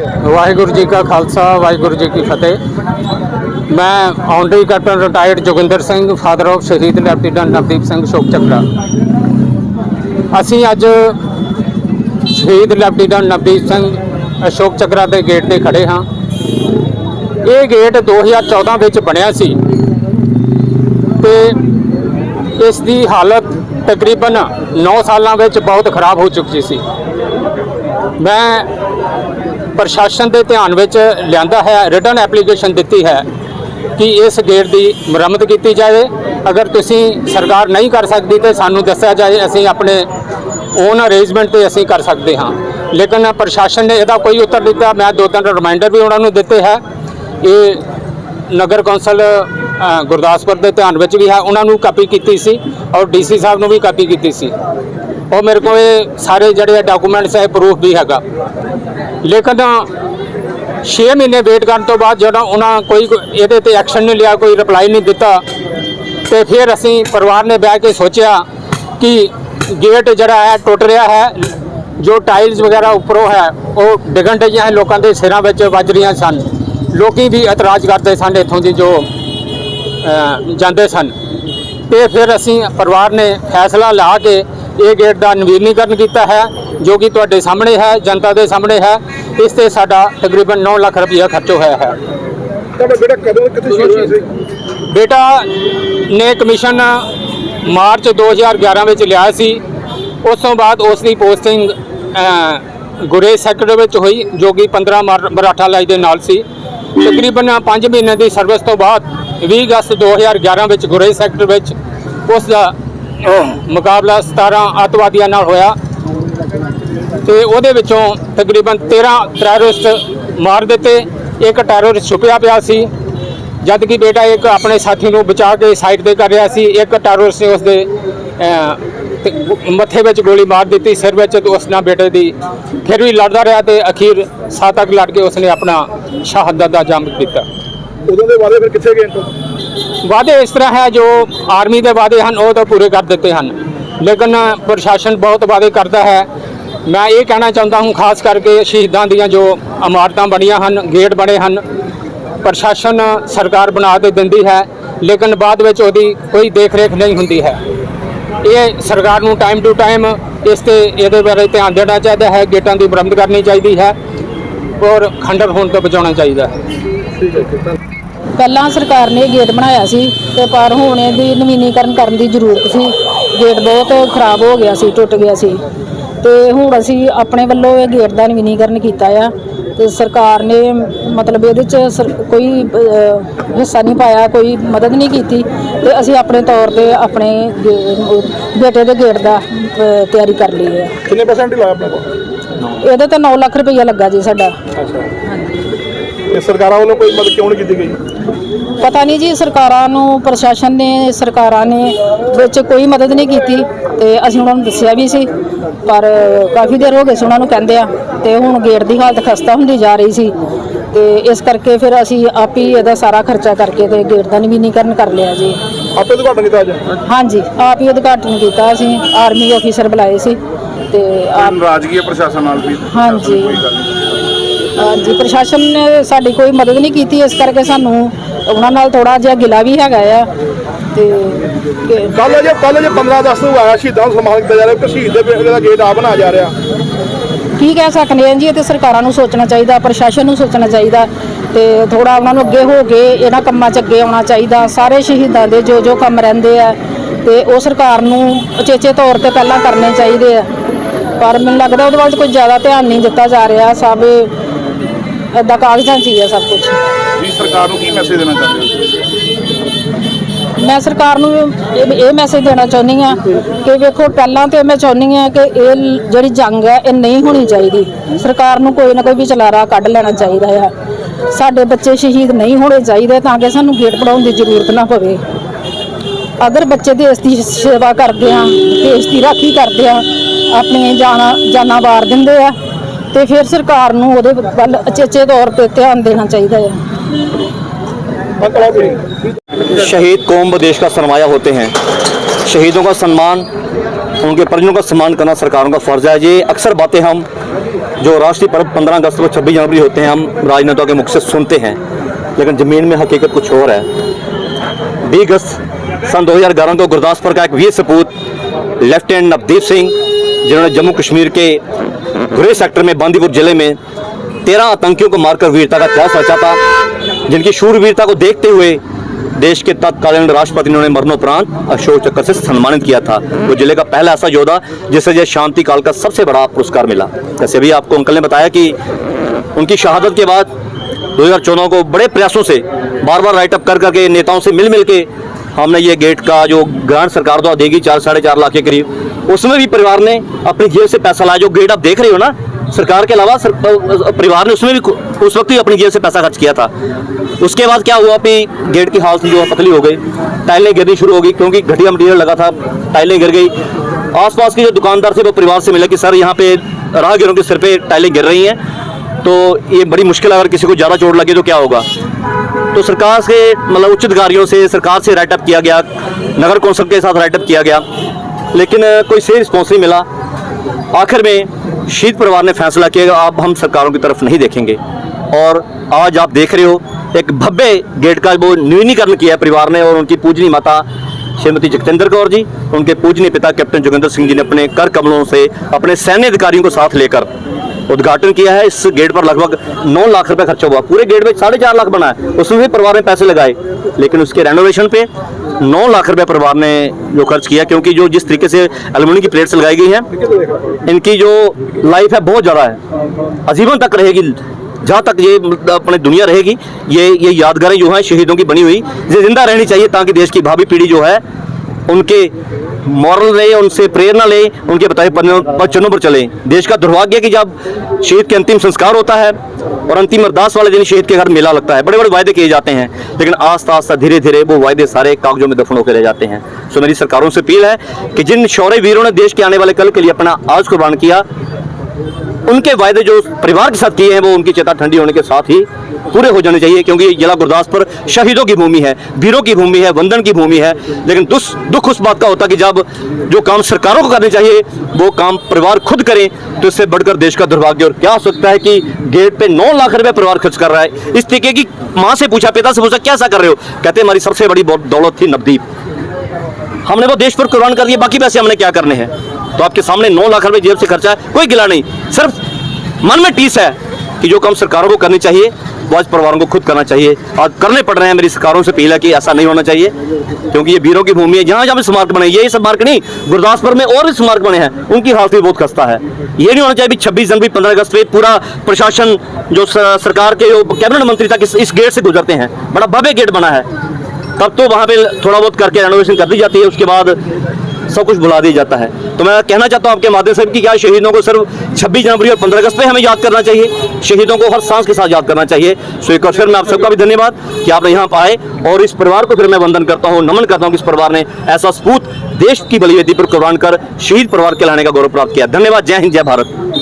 ਵਾਹਿਗੁਰੂ ਜੀ ਕਾ ਖਾਲਸਾ, ਵਾਹਿਗੁਰੂ ਜੀ ਕੀ ਫਤਿਹ। ਮੈਂ honorary captain retired Joginder Singh father of ਸ਼ਹੀਦ ਲੈਫਟੀਨੈਂਟ ਨਵਦੀਪ ਸਿੰਘ ਸ਼ੋਕ ਚੱਕਰਾ ਅਸੀਂ ਅੱਜ ਸ਼ਹੀਦ ਲੈਫਟੀਨੈਂਟ ਨਵਦੀਪ ਸਿੰਘ ਅਸ਼ੋਕ ਚੱਕਰਾ ਦੇ ਗੇਟ ਤੇ ਖੜੇ ਹਾਂ। ਇਹ ਗੇਟ 2014 ਵਿੱਚ ਬਣਿਆ ਸੀ ਤੇ ਇਸ ਦੀ ਹਾਲਤ ਤਕਰੀਬਨ 9 ਸਾਲਾਂ ਵਿੱਚ ਬਹੁਤ ਖਰਾਬ ਹੋ ਚੁੱਕੀ ਸੀ। ਮੈਂ ਪ੍ਰਸ਼ਾਸਨ ਦੇ ਧਿਆਨ ਵਿੱਚ ਲਿਆਂਦਾ ਹੈ ਰਿਟਰਨ ਐਪਲੀਕੇਸ਼ਨ ਦਿੱਤੀ ਹੈ ਕਿ ਇਸ ਗੇਟ ਦੀ ਮੁਰੰਮਤ ਕੀਤੀ ਜਾਵੇ ਅਗਰ ਤੁਸੀਂ ਸਰਕਾਰ ਨਹੀਂ ਕਰ ਸਕਦੀ ਤੇ ਸਾਨੂੰ ਦੱਸਿਆ ਜਾਏ, ਅਸੀਂ ਆਪਣੇ ਓਨ ਅਰੇਂਜਮੈਂਟ ਤੇ ਅਸੀਂ ਕਰ ਸਕਦੇ ਹਾਂ। ਲੇਕਿਨ ਪ੍ਰਸ਼ਾਸਨ ਨੇ ਇਹਦਾ ਕੋਈ ਉੱਤਰ ਦਿੱਤਾ। ਮੈਂ ਦੋ ਤਿੰਨ ਰਿਮਾਈਂਡਰ ਵੀ ਉਹਨਾਂ ਨੂੰ ਦਿੱਤੇ ਹੈ। ਇਹ ਨਗਰ ਕੌਂਸਲ ਗੁਰਦਾਸਪੁਰ ਦੇ ਧਿਆਨ ਵਿੱਚ ਵੀ ਹੈ। ਉਹਨਾਂ ਨੂੰ ਕਾਪੀ ਕੀਤੀ ਸੀ ਔਰ ਡੀਸੀ ਸਾਹਿਬ ਨੂੰ ਵੀ ਕਾਪੀ ਕੀਤੀ ਸੀ। ਉਹ ਮੇਰੇ ਕੋਲ ਇਹ ਸਾਰੇ ਜਿਹੜੇ ਡਾਕੂਮੈਂਟਸ ਹੈ ਪ੍ਰੂਫ ਵੀ ਹੈਗਾ। ਲੇਕਿਨ 6 ਮਹੀਨੇ ਵੇਟ ਕਰਨ ਤੋਂ ਬਾਅਦ ਜਦੋਂ ਉਹਨਾਂ ਕੋਈ ਇਹਦੇ ਤੇ ਐਕਸ਼ਨ ਨਹੀਂ ਲਿਆ, ਕੋਈ ਰਿਪਲਾਈ ਨਹੀਂ ਦਿੱਤਾ, ਤੇ ਫਿਰ ਅਸੀਂ ਪਰਿਵਾਰ ਨੇ ਬਹਿ ਕੇ ਸੋਚਿਆ ਕਿ ਗੇਟ ਜਿਹੜਾ ਹੈ, ਟੁੱਟ ਰਿਹਾ ਹੈ, ਜੋ ਟਾਈਲਸ ਵਗੈਰਾ ਉੱਪਰੋਂ ਹੈ, ਉਹ ਡਿੱਗਣ ਡਈਆਂ ਹੈ, ਲੋਕਾਂ ਦੇ ਸਿਰਾਂ ਵਿੱਚ ਵੱਜ ਰਹੀਆਂ ਸਨ। ਲੋਕੀ ਵੀ ਇਤਰਾਜ਼ ਕਰਦੇ ਸਨ ਇੱਥੋਂ ਦੀ ਜੋ ਜਾਂਦੇ ਸਨ। ਤੇ ਫਿਰ ਅਸੀਂ ਪਰਿਵਾਰ ਨੇ ਫੈਸਲਾ ਲਾ ਕੇ ਇਹ ਗੇਟ ਦਾ ਨਵੀਨੀਕਰਨ ਕੀਤਾ ਹੈ ਜੋ ਕਿ ਤੁਹਾਡੇ ਸਾਹਮਣੇ ਹੈ ਜਨਤਾ ਦੇ ਸਾਹਮਣੇ ਹੈ। ਇਸ ਤੇ ਸਾਡਾ ਤਕਰੀਬਨ 9 ਲੱਖ ਰੁਪਈਆ ਖਰਚ ਹੋਇਆ ਹੈ। ਤੁਹਾਡਾ ਬੇਟਾ ਕਦੋਂ ਕਿੱਥੇ ਸ਼ੁਰੂ ਹੋਇਆ ਸੀ? ਬੇਟਾ ਨੇ ਕਮਿਸ਼ਨ ਮਾਰਚ 2011 ਵਿੱਚ ਲਿਆ ਸੀ। ਉਸ ਤੋਂ ਬਾਅਦ ਉਸ ਦੀ ਪੋਸਟਿੰਗ ਅ, ਗੁਰੇਜ਼ ਸੈਕਟਰ ਵਿੱਚ ਹੋਈ ਜੋ ਕਿ 15 ਮਰ- ਮਰਾਠਾ ਲਾਈ ਦੇ ਨਾਲ ਸੀ। ਤਕਰੀਬਨ 5 ਮਹੀਨੇ ਦੀ ਸਰਵਿਸ ਤੋਂ ਬਾਅਦ 20 ਅਗਸਤ 2011 ਵਿੱਚ ਗੁਰੇਜ਼ ਸੈਕਟਰ ਵਿੱਚ ਉਸ ਦਾ ਮੁਕਾਬਲਾ 17 ਅੱਤਵਾਦੀਆਂ ਨਾਲ ਹੋਇਆ ਤੇ ਉਹਦੇ ਵਿੱਚੋਂ ਤਕਰੀਬਨ 13 ਟੈਰਰਿਸਟ ਮਾਰ ਦਿੱਤੇ ਇੱਕ ਟੈਰਰਿਸਟ ਛੁਪਿਆ ਪਿਆ ਸੀ ਜਦ ਕਿ ਬੇਟਾ ਇੱਕ ਆਪਣੇ ਸਾਥੀ ਨੂੰ ਬਚਾ ਕੇ ਸਾਈਡ ਤੇ ਕਰ ਰਿਹਾ ਸੀ ਇੱਕ ਟੈਰਰਿਸਟ ਨੇ ਉਸਦੇ ਅਹ, ਮੱਥੇ ਵਿੱਚ ਗੋਲੀ ਮਾਰ ਦਿੱਤੀ ਸਿਰ ਵਿੱਚ ਤੇ ਉਸ ਨਾਲ ਬੇਟੇ ਦੀ ਫਿਰ ਵੀ ਲੜਦਾ ਰਿਹਾ ਤੇ ਅਖੀਰ ਸਾਹ ਤੱਕ ਲੜ ਕੇ ਉਸਨੇ ਆਪਣਾ ਸ਼ਹਾਦਤ ਦਾ ਜੰਮ ਦਿੱਤਾ। ਉਦੋਂ ਦੇ ਬਾਅਦ ਫਿਰ ਕਿੱਥੇ ਗਏ ਤੋਂ ਵਾਅਦੇ ਇਸ ਤਰ੍ਹਾਂ ਹੈ, ਜੋ ਆਰਮੀ ਦੇ ਵਾਅਦੇ ਹਨ, ਉਹ ਤਾਂ ਪੂਰੇ ਕਰ ਦਿੱਤੇ ਹਨ। ਲੇਕਿਨ ਪ੍ਰਸ਼ਾਸਨ ਬਹੁਤ ਵਾਅਦੇ ਕਰਦਾ ਹੈ। ਮੈਂ ਇਹ ਕਹਿਣਾ ਚਾਹੁੰਦਾ ਹਾਂ, ਖਾਸ ਕਰਕੇ ਸ਼ਹੀਦਾਂ ਦੀਆਂ ਜੋ ਇਮਾਰਤਾਂ ਬਣੀਆਂ ਹਨ, ਗੇਟ ਬਣੇ ਹਨ, ਪ੍ਰਸ਼ਾਸਨ ਸਰਕਾਰ ਬਣਾ ਤੇ ਦਿੰਦੀ ਹੈ, ਲੇਕਿਨ ਬਾਅਦ ਵਿੱਚ ਉਹਦੀ ਕੋਈ ਦੇਖ ਰੇਖ ਨਹੀਂ ਹੁੰਦੀ ਹੈ। ਇਹ ਸਰਕਾਰ ਨੂੰ ਟਾਈਮ ਟੂ ਟਾਈਮ ਇਸ ਤੇ ਇਹਦੇ ਬਾਰੇ ਧਿਆਨ ਦੇਣਾ ਚਾਹੀਦਾ ਹੈ, ਗੇਟਾਂ ਦੀ ਬਰਾਮਦ ਕਰਨੀ ਚਾਹੀਦੀ ਹੈ, ਔਰ ਖੰਡਰ ਹੋਣ ਤੋਂ ਬਚਾਉਣਾ ਚਾਹੀਦਾ ਹੈ। ਠੀਕ ਹੈ। ਪਹਿਲਾਂ ਸਰਕਾਰ ਨੇ ਇਹ ਗੇਟ ਬਣਾਇਆ ਸੀ ਤੇ ਪਰ ਹੁਣ ਇਹਦੀ ਨਵੀਨੀਕਰਨ ਕਰਨ ਦੀ ਜ਼ਰੂਰਤ ਸੀ। ਗੇਟ ਬਹੁਤ ਖਰਾਬ ਹੋ ਗਿਆ ਸੀ ਟੁੱਟ ਗਿਆ ਸੀ। ਤੇ ਹੁਣ ਅਸੀਂ ਆਪਣੇ ਵੱਲੋਂ ਇਹ ਗੇਟ ਦਾ ਨਵੀਨੀਕਰਨ ਕੀਤਾ ਆ ਤੇ ਸਰਕਾਰ ਨੇ ਮਤਲਬ ਇਹਦੇ ਚ ਕੋਈ ਹਿੱਸਾ ਨਹੀਂ ਪਾਇਆ ਕੋਈ ਮਦਦ ਨਹੀਂ ਕੀਤੀ ਤੇ ਅਸੀਂ ਆਪਣੇ ਤੌਰ ਤੇ ਆਪਣੇ ਬੇਟੇ ਦੇ ਗੇਟ ਦਾ ਤਿਆਰੀ ਕਰ ਲਈ ਹੈ। ਕਿੰਨੇ ਪਰਸੈਂਟ ਲਾਇਆ ਆਪਣੇ? ਕੋਲ ਇਹਦੇ ਤੇ 9 ਲੱਖ ਰੁਪਈਆ ਲੱਗਾ ਜੀ ਸਾਡਾ। ਅੱਛਾ। ਤੇ ਸਰਕਾਰਾਂ ਵੱਲੋਂ ਕੋਈ ਮਦਦ ਕਿਉਂ ਨਹੀਂ ਕੀਤੀ ਗਈ? ਪਤਾ ਨਹੀਂ ਜੀ ਸਰਕਾਰਾਂ ਨੂੰ ਪ੍ਰਸ਼ਾਸਨ ਨੇ ਸਰਕਾਰਾਂ ਨੇ ਵਿੱਚ ਕੋਈ ਮਦਦ ਨਹੀਂ ਕੀਤੀ ਤੇ ਅਸੀਂ ਉਹਨਾਂ ਨੂੰ ਦੱਸਿਆ ਵੀ ਸੀ ਪਰ ਕਾਫੀ ਦੇਰ ਹੋ ਗਏ ਸੀ ਉਹਨਾਂ ਨੂੰ ਕਹਿੰਦੇ ਆ ਤੇ ਹੁਣ ਗੇਟ ਦੀ ਹਾਲਤ ਖਸਤਾ ਹੁੰਦੀ ਜਾ ਰਹੀ ਸੀ ਤੇ ਇਸ ਕਰਕੇ ਫਿਰ ਅਸੀਂ ਆਪ ਹੀ ਇਹਦਾ ਸਾਰਾ ਖਰਚਾ ਕਰਕੇ ਤੇ ਗੇਟ ਦਾ ਨਵੀਨੀਕਰਨ ਕਰ ਲਿਆ ਜੀ। ਆਪੇ ਉਦਘਾਟਨ ਕੀਤਾ ਅੱਜ? ਹਾਂਜੀ ਆਪ ਹੀ ਉਦਘਾਟਨ ਕੀਤਾ ਅਸੀਂ ਆਰਮੀ ਆਫੀਸਰ ਬੁਲਾਏ ਸੀ ਤੇ ਆਪ ਨਾਰਾਜ਼ਗੀ ਹੈ ਪ੍ਰਸ਼ਾਸਨ ਨਾਲ ਵੀ। ਹਾਂਜੀ। ਹਾਂਜੀ ਪ੍ਰਸ਼ਾਸਨ ਨੇ ਸਾਡੀ ਕੋਈ ਮਦਦ ਨਹੀਂ ਕੀਤੀ ਇਸ ਕਰਕੇ ਸਾਨੂੰ ਉਹਨਾਂ ਨਾਲ ਥੋੜਾ ਜਿਹਾ ਗਿਲਾ ਵੀ ਹੈਗਾ ਆ ਤੇ ਕੱਲ ਜੇ ਕੱਲ ਜੇ 15 ਅਗਸਤ ਨੂੰ ਆਇਆ ਸ਼ਹੀਦਾਂ ਨੂੰ ਸਨਮਾਨ ਕੀਤਾ ਜਾ ਰਿਹਾ ਕਿ ਸ਼ਹੀਦ ਦੇ ਬੇਟੇ ਦਾ ਗੇਟ ਆ ਬਣਾਇਆ ਜਾ ਰਿਹਾ। ਕੀ ਕਹਿ ਸਕਦੇ ਹਾਂ ਜੀ ਇਹ ਤੇ ਸਰਕਾਰਾਂ ਨੂੰ ਸੋਚਣਾ ਚਾਹੀਦਾ ਪ੍ਰਸ਼ਾਸਨ ਨੂੰ ਸੋਚਣਾ ਚਾਹੀਦਾ ਤੇ ਥੋੜਾ ਉਹਨਾਂ ਨੂੰ ਅੱਗੇ ਹੋ ਕੇ ਇਹਨਾਂ ਕੰਮਾਂ 'ਚ ਅੱਗੇ ਆਉਣਾ ਚਾਹੀਦਾ। ਸਾਰੇ ਸ਼ਹੀਦਾਂ ਦੇ ਜੋ ਜੋ ਕੰਮ ਰਹਿੰਦੇ ਆ ਤੇ ਉਹ ਸਰਕਾਰ ਨੂੰ ਉਚੇਚੇ ਤੌਰ ਤੇ ਪਹਿਲਾਂ ਕਰਨੇ ਚਾਹੀਦੇ ਆ। ਪਰ ਮੈਨੂੰ ਲੱਗਦਾ ਉਹਦੇ ਵੱਲ ਕੋਈ ਜ਼ਿਆਦਾ ਧਿਆਨ ਨਹੀਂ ਦਿੱਤਾ ਜਾ ਰਿਹਾ। ਸਭ ਏਦਾਂ ਕਾਗਜ਼ਾਂ 'ਚ ਹੀ ਆ ਸਭ ਕੁਝ ਜੀ ਸਰਕਾਰ ਨੂੰ ਕੀ ਮੈਸੇਜ ਦੇਣਾ ਚਾਹੁੰਦੇ ਮੈਂ ਸਰਕਾਰ ਨੂੰ ਇਹ ਇਹ ਮੈਸੇਜ ਦੇਣਾ ਚਾਹੁੰਦੀ ਆ ਕਿ ਵੇਖੋ ਪਹਿਲਾਂ ਤੇ ਮੈਂ ਚਾਹੁੰਦੀ ਆ ਕਿ ਇਹ ਜਿਹੜੀ ਜੰਗ ਹੈ ਇਹ ਨਹੀਂ ਹੋਣੀ ਚਾਹੀਦੀ। ਸਰਕਾਰ ਨੂੰ ਕੋਈ ਨਾ ਕੋਈ ਵੀ ਚਲਾਰਾ ਕੱਢ ਲੈਣਾ ਚਾਹੀਦਾ ਆ। ਸਾਡੇ ਬੱਚੇ ਸ਼ਹੀਦ ਨਹੀਂ ਹੋਣੇ ਚਾਹੀਦੇ ਤਾਂ ਕਿ ਸਾਨੂੰ ਗੇਟ ਪੜਾਉਣ ਦੀ ਜ਼ਰੂਰਤ ਨਾ ਪਵੇ। ਅਗਰ ਬੱਚੇ ਦੇਸ਼ ਦੀ ਸੇਵਾ ਕਰਦੇ ਆ ਦੇਸ਼ ਦੀ ਰਾਖੀ ਕਰਦੇ ਆ ਆਪਣੀਆਂ ਜਾਨਾਂ ਜਾਨਾਂ ਵਾਰ ਦਿੰਦੇ ਆ ਤੇ ਫਿਰ ਸਰਕਾਰ ਨੂੰ ਉਹਦੇ ਵੱਲ ਅਚੇਚੇ ਤੌਰ ਤੇ ਧਿਆਨ ਦੇਣਾ ਚਾਹੀਦਾ ਹੈ शहीद कौम व देश का सरमाया होते हैं शहीदों का सम्मान उनके परिजनों का सम्मान करना सरकारों का फ़र्ज़ है ये अक्सर बातें हम जो राष्ट्रीय पर्व 15 अगस्त व 26 जनवरी होते हैं हम राजनेताओं के मुख से सुनते हैं लेकिन ज़मीन में हकीकत कुछ और है बीस अगस्त सन 2011 को गुरदासपुर का एक वीर सपूत लेफ्टिनेंट नवदीप सिंह जिन्होंने जम्मू कश्मीर के गुरेज सेक्टर में बांदीपुर ज़िले में तेरह आतंकियों को मारकर वीरता का इतिहास रचा था, जिनकी शूरवीरता को देखते हुए देश के तत्कालीन राष्ट्रपति ने उन्हें मरणोपरांत अशोक चक्र से सम्मानित किया था। वो ज़िले का पहला ऐसा योद्धा, जिसे यह शांति काल का सबसे बड़ा पुरस्कार मिला। जैसे भी आपको अंकल ने बताया कि उनकी शहादत के बाद 2014 को बड़े प्रयासों से बार बार राइटअप कर करके नेताओं से मिल मिल के हमने ये गेट का जो ग्रांट सरकार द्वारा देगी चार साढ़े चार लाख के करीब उसमें भी परिवार ने अपनी जेब से पैसा लाया। जो गेट आप देख रहे हो ना सरकार के अलावा सर, परिवार ने उसमें भी उस वक्त ही अपनी जेब से पैसा खर्च किया था। उसके बाद क्या हुआ कि गेट की हालत जो है पतली हो गई। टाइलें गिरनी शुरू हो गई क्योंकि घटिया मटीरियल लगा था टाइलें गिर गई। आसपास के जो दुकानदार थे वो परिवार से मिले कि सर यहाँ पे राहगीरों के सिर पे टाइलें गिर रही हैं। तो ये बड़ी मुश्किल अगर किसी को ज़्यादा चोट लगे तो क्या होगा? तो सरकार से मतलब उच्च अधिकारियों से, सरकार से राइटअप किया गया, नगर कौंसिल के साथ राइटअप किया गया, लेकिन कोई सही रिस्पॉन्स नहीं मिला। आखिर में शहीद परिवार ने फैसला किया अब हम सरकारों की तरफ़ नहीं देखेंगे। और आज आप देख रहे हो, एक भव्य गेट का वो न्यूनीकरण किया है परिवार ने, और उनकी पूजनी माता श्रीमती जगतेंद्र कौर जी, उनके पूजनीय पिता कैप्टन जोगिंदर सिंह जी ने अपने कर कमलों से, अपने सैन्य अधिकारियों को साथ लेकर उद्घाटन किया है। इस गेट पर लगभग 9 लाख रुपए खर्चा हुआ। पूरे गेट में साढ़े चार लाख बना है। उसमें भी परिवार ने पैसे लगाए, लेकिन उसके रेनोवेशन पे 9 लाख रुपए परिवार ने जो खर्च किया, क्योंकि जो जिस तरीके से एल्युमिनियम की प्लेट्स लगाई गई हैं, इनकी जो लाइफ है बहुत ज़्यादा है। आजीवन तक रहेगी, जहाँ तक ये अपनी दुनिया रहेगी, ये ये यादगारें जो हैं, शहीदों की बनी हुई, ये ज़िंदा रहनी चाहिए, ताकि देश की भावी पीढ़ी जो है, उनके मॉरल ले उनसे प्रेरणा ले, उनके बताए वचनों पर चले। देश का दुर्भाग्य कि जब शहीद के अंतिम संस्कार होता है और अंतिम अरदास वाले दिन शहीद के घर मेला लगता है बड़े बड़े वायदे किए जाते हैं, लेकिन आस्ता आस्ता धीरे धीरे वो वायदे सारे कागजों में दफन होकर रह जाते हैं। सो मेरी सरकारों से अपील है कि जिन शौर्य वीरों ने देश के आने वाले कल के लिए अपना आज कुर्बान किया उनके वायदे जो परिवार के साथ किए हैं, वो उनकी चेता ठंडी होने के साथ ही पूरे हो जाने चाहिए, क्योंकि जिला गुरदासपुर शहीदों की भूमि है, वीरों की भूमि है, वंदन की भूमि है, लेकिन दुस, दुख उस बात का होता है कि जब जो काम सरकारों को करने चाहिए, वो काम परिवार खुद करें तो इससे बढ़कर देश का दुर्भाग्य। और क्या हो सकता है कि गेट पे नौ लाख रुपए परिवार खर्च कर रहा है। इस तरीके की माँ से पूछा, पिता से पूछा, क्या ऐसा कर रहे हो? कहते हमारी सबसे बड़ी दौलत थी नवदीप। हमने वो देश पर कुर्बान कर दिया, बाकी पैसे हमने क्या करने हैं? तो आपके सामने नौ लाख रुपए जेब से खर्चा है, कोई गिला नहीं। सिर्फ़ मन में टीस है कि जो काम सरकारों को करनी चाहिए वो आज परिवारों को खुद करना चाहिए। और करने पड़ रहे हैं मेरी सरकारों से है कि ऐसा नहीं होना चाहिए क्योंकि ये वीरों की भूमि है। जहाँ जहाँ स्मारक बने ये स्मारक नहीं गुरदासपुर में और भी स्मारक बने हैं उनकी हालत भी बहुत खस्ता है। ये नहीं होना चाहिए छब्बीस जनवरी पंद्रह अगस्त पे पूरा प्रशासन जो सरकार के जो कैबिनेट मंत्री तक इस, इस गेट से गुजरते हैं। बड़ा भव्य गेट बना है। तब तो वहाँ पे थोड़ा बहुत करके रेनोवेशन कर दी जाती है उसके बाद सब कुछ बुला दिया जाता है। तो मैं कहना चाहता हूँ आपके माध्यम से कि क्या शहीदों को सिर्फ़ 26 जनवरी और 15 अगस्त पे हमें याद करना चाहिए? शहीदों को हर सांस के साथ याद करना चाहिए। सो एक बार फिर मैं आप सबका भी धन्यवाद कि आप यहाँ आए और इस परिवार को फिर मैं वंदन करता हूँ, नमन करता हूँ कि इस परिवार ने ऐसा सपूत देश की बलिवेदी पर कुर्बान कर शहीद परिवार के लाने का गौरव प्राप्त किया। धन्यवाद। जय हिंद, जय भारत।